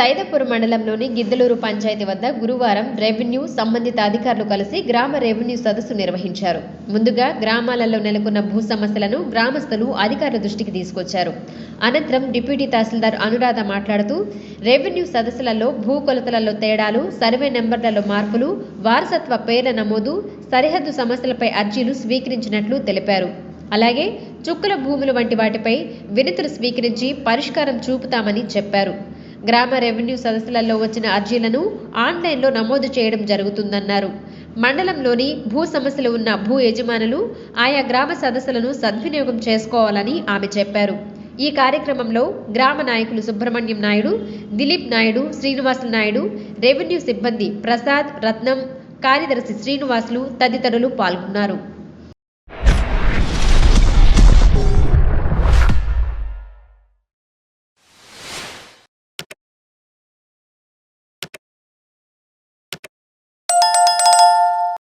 సైదాపురం మండలంలోని గిద్దలూరు పంచాయతీ వద్ద గురువారం రెవెన్యూ సంబంధిత అధికారులు కలిసి గ్రామ రెవెన్యూ సదస్సు నిర్వహించారు. ముందుగా గ్రామాలలో నెలకొన్న భూ సమస్యలను గ్రామస్తులు అధికారుల దృష్టికి తీసుకొచ్చారు. అనంతరం డిప్యూటీ తహసీల్దార్ అనురాధ మాట్లాడుతూ రెవెన్యూ సదస్సులలో భూ కొలతలలో తేడాలు సర్వే నెంబర్లలో మార్పులు వారసత్వ పేర్ల నమోదు సరిహద్దు సమస్యలపై అర్జీలు స్వీకరించినట్లు తెలిపారు. అలాగే చుక్కల భూములు వంటి వాటిపై వినతులు స్వీకరించి పరిష్కారం చూపుతామని చెప్పారు. గ్రామ రెవెన్యూ సదస్సులలో వచ్చిన అర్జీలను ఆన్లైన్లో నమోదు చేయడం జరుగుతుందన్నారు. మండలంలోని భూ సమస్యలు ఉన్న భూ యజమానులు ఆయా గ్రామ సదస్సులను సద్వినియోగం చేసుకోవాలని ఆమె చెప్పారు. ఈ కార్యక్రమంలో గ్రామ నాయకులు సుబ్రహ్మణ్యం నాయుడు దిలీప్ నాయుడు శ్రీనివాసులు నాయుడు రెవెన్యూ సిబ్బంది ప్రసాద్ రత్నం కార్యదర్శి శ్రీనివాసులు తదితరులు పాల్గొన్నారు.